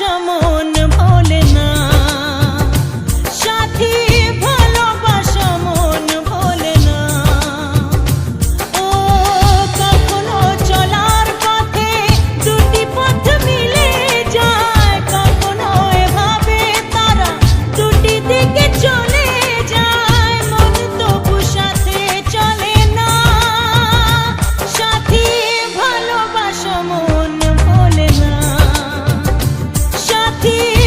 Mann aquí.